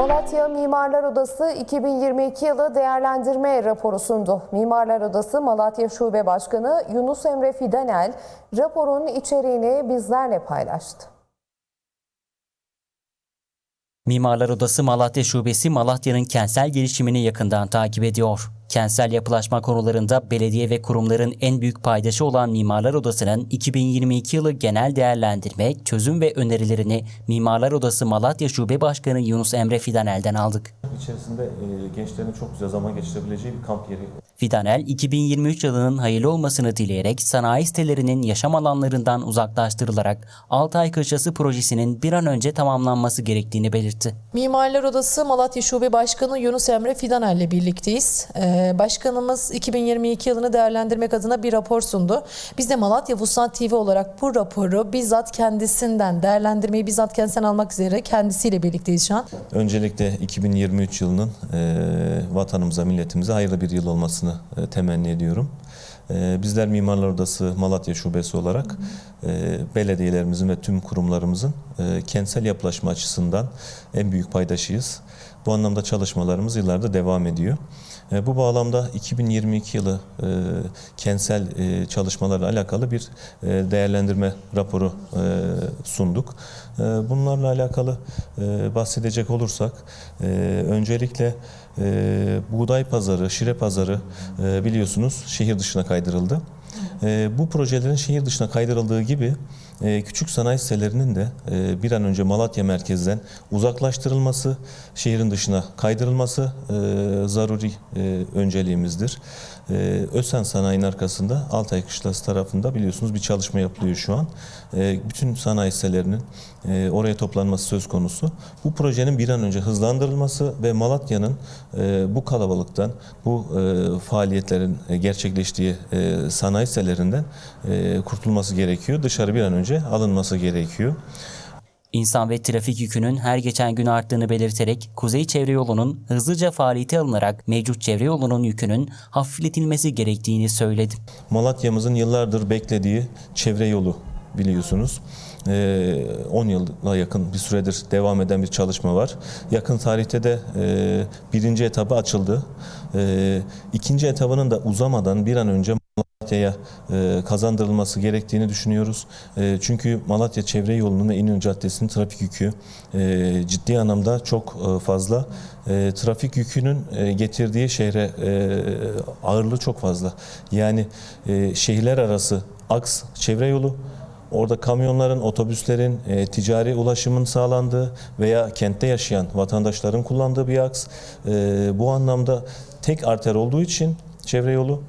Malatya Mimarlar Odası 2022 yılı değerlendirme raporu sundu. Mimarlar Odası Malatya Şube Başkanı Yunus Emre Fidanel raporun içeriğini bizlerle paylaştı. Mimarlar Odası Malatya Şubesi Malatya'nın kentsel gelişimini yakından takip ediyor. Kentsel yapılaşma konularında belediye ve kurumların en büyük paydaşı olan Mimarlar Odası'nın 2022 yılı genel değerlendirme, çözüm ve önerilerini Mimarlar Odası Malatya Şube Başkanı Yunus Emre Fidanel'den aldık. İçerisinde e, gençlerin çok güzel zaman geçirebileceği bir kamp yeri Fidanel, 2023 yılının hayırlı olmasını dileyerek sanayi sitelerinin yaşam alanlarından uzaklaştırılarak Altay Kışlası projesinin bir an önce tamamlanması gerektiğini belirtti. Mimarlar Odası Malatya Şube Başkanı Yunus Emre Fidanel ile birlikteyiz. Ee, başkanımız 2022 yılını değerlendirmek adına bir rapor sundu. Biz de Malatya Vuslat TV olarak bu raporu bizzat kendisinden, değerlendirmeyi bizzat kendisinden almak üzere kendisiyle birlikteyiz şu an. Öncelikle 2023 yılının e, vatanımıza, milletimize hayırlı bir yıl olmasını e, temenni ediyorum. E, bizler Mimarlar Odası Malatya Şubesi olarak e, belediyelerimizin ve tüm kurumlarımızın kentsel yapılaşma açısından en büyük paydaşıyız. Bu anlamda çalışmalarımız yıllarda devam ediyor. E, Bu bağlamda 2022 yılı e, kentsel e, çalışmalarla alakalı bir değerlendirme raporu sunduk. Bunlarla alakalı bahsedecek olursak öncelikle buğday pazarı, şire pazarı biliyorsunuz şehir dışına kaydırıldı. Bu projelerin şehir dışına kaydırıldığı gibi küçük sanayi sitelerinin de e, bir an önce Malatya merkezden uzaklaştırılması, şehrin dışına kaydırılması e, zaruri e, önceliğimizdir. Ösen Sanayi'nin arkasında Altay Kışlası tarafında biliyorsunuz bir çalışma yapılıyor şu an. Bütün sanayi sitelerinin oraya toplanması söz konusu. Bu projenin bir an önce hızlandırılması ve Malatya'nın bu kalabalıktan, bu faaliyetlerin gerçekleştiği sanayi sitelerinden kurtulması gerekiyor. Dışarı bir an önce alınması gerekiyor. İnsan ve trafik yükünün her geçen gün arttığını belirterek Kuzey Çevre Yolu'nun hızlıca faaliyete alınarak mevcut çevre yolunun yükünün hafifletilmesi gerektiğini söyledi. Malatya'mızın yıllardır beklediği çevre yolu biliyorsunuz. Ee, 10 yıla yakın bir süredir devam eden bir çalışma var. Yakın tarihte de e, birinci etabı açıldı. E, ikinci etabının da uzamadan bir an önce Malatya'ya e, kazandırılması gerektiğini düşünüyoruz. E, çünkü Malatya Çevre Yolu'nun ve İnönü Caddesi'nin trafik yükü e, ciddi anlamda çok fazla. Trafik yükünün getirdiği şehre e, ağırlığı çok fazla. Yani şehirler arası aks çevre yolu Orada kamyonların, otobüslerin, e, ticari ulaşımın sağlandığı veya kentte yaşayan vatandaşların kullandığı bir aks. E, bu anlamda tek arter olduğu için çevre yolu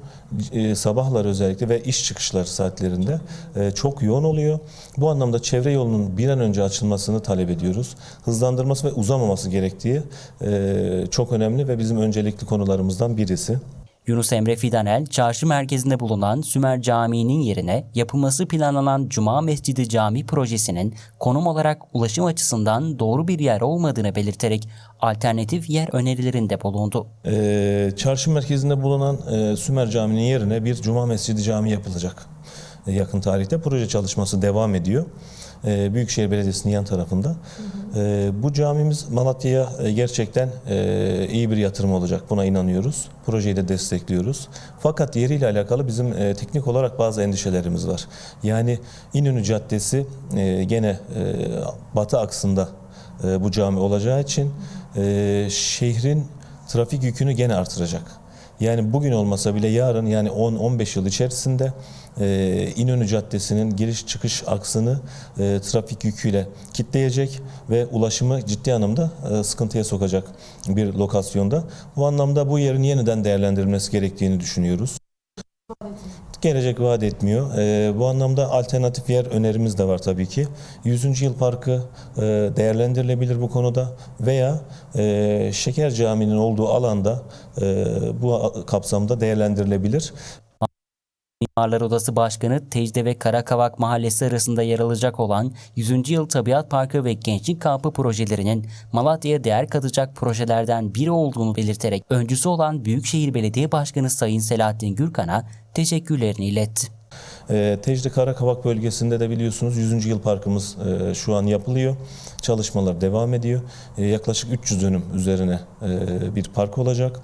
e, sabahlar özellikle ve iş çıkışları saatlerinde e, çok yoğun oluyor. Bu anlamda çevre yolunun bir an önce açılmasını talep ediyoruz. Hızlandırması ve uzamaması gerektiği e, çok önemli ve bizim öncelikli konularımızdan birisi. Yunus Emre Fidanel, çarşı merkezinde bulunan Sümer Camii'nin yerine yapılması planlanan Cuma Mescidi Cami projesinin konum olarak ulaşım açısından doğru bir yer olmadığını belirterek alternatif yer önerilerinde bulundu. Ee, çarşı merkezinde bulunan e, Sümer Camii'nin yerine bir Cuma Mescidi Camii yapılacak. E, yakın tarihte proje çalışması devam ediyor. E, Büyükşehir Belediyesi'nin yan tarafında. E, bu camimiz Malatya'ya e, gerçekten e, iyi bir yatırım olacak. Buna inanıyoruz. Projeyi de destekliyoruz. Fakat yeriyle alakalı bizim e, teknik olarak bazı endişelerimiz var. Yani İnönü Caddesi e, gene e, batı aksında e, bu cami olacağı için e, şehrin trafik yükünü gene artıracak. Yani bugün olmasa bile yarın yani 10-15 yıl içerisinde e, İnönü Caddesi'nin giriş çıkış aksını e, trafik yüküyle kitleyecek ve ulaşımı ciddi anlamda e, sıkıntıya sokacak bir lokasyonda. Bu anlamda bu yerin yeniden değerlendirilmesi gerektiğini düşünüyoruz. Gelecek vaat etmiyor. E, bu anlamda alternatif yer önerimiz de var tabii ki. 100. Yıl Parkı e, değerlendirilebilir bu konuda veya e, Şeker Camii'nin olduğu alanda e, bu kapsamda değerlendirilebilir. Mimarlar Odası Başkanı Tecde ve Karakavak Mahallesi arasında yer alacak olan 100. Yıl Tabiat Parkı ve Gençlik Kampı projelerinin Malatya'ya değer katacak projelerden biri olduğunu belirterek öncüsü olan Büyükşehir Belediye Başkanı Sayın Selahattin Gürkan'a teşekkürlerini iletti. E, Tecri Karakavak bölgesinde de biliyorsunuz 100. yıl parkımız e, şu an yapılıyor. Çalışmalar devam ediyor. E, yaklaşık 300 dönüm üzerine e, bir park olacak.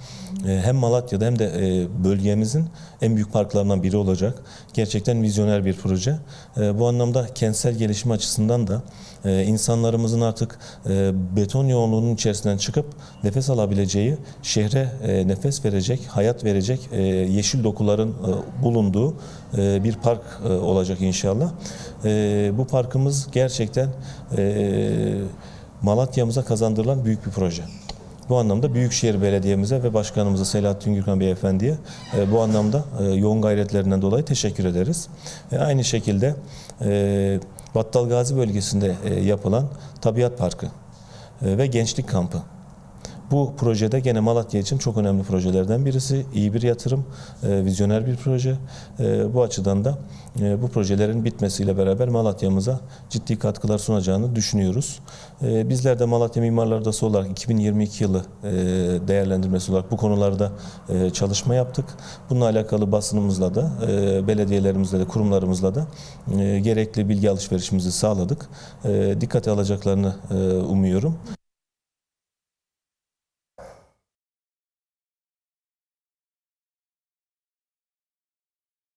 E, hem Malatya'da hem de e, bölgemizin en büyük parklarından biri olacak. Gerçekten vizyoner bir proje. Bu anlamda kentsel gelişim açısından da e, insanlarımızın artık e, beton yoğunluğunun içerisinden çıkıp nefes alabileceği, şehre nefes verecek, hayat verecek yeşil dokuların bulunduğu bir park e, olacak inşallah. E, bu parkımız gerçekten e, Malatya'mıza kazandırılan büyük bir proje. Bu anlamda Büyükşehir Belediye'mize ve Başkanımıza Selahattin Gürkan Beyefendi'ye e, bu anlamda e, yoğun gayretlerinden dolayı teşekkür ederiz. E, aynı şekilde e, Battal Gazi bölgesinde e, yapılan Tabiat Parkı e, ve Gençlik Kampı. Bu projede gene Malatya için çok önemli projelerden birisi. İyi bir yatırım, e, vizyoner bir proje. E, bu açıdan da e, bu projelerin bitmesiyle beraber Malatya'mıza ciddi katkılar sunacağını düşünüyoruz. E, bizler de Malatya Mimarlar Odası olarak 2022 yılı e, değerlendirmesi olarak bu konularda e, çalışma yaptık. Bununla alakalı basınımızla da, e, belediyelerimizle de, kurumlarımızla da e, gerekli bilgi alışverişimizi sağladık. E, dikkate alacaklarını e, umuyorum.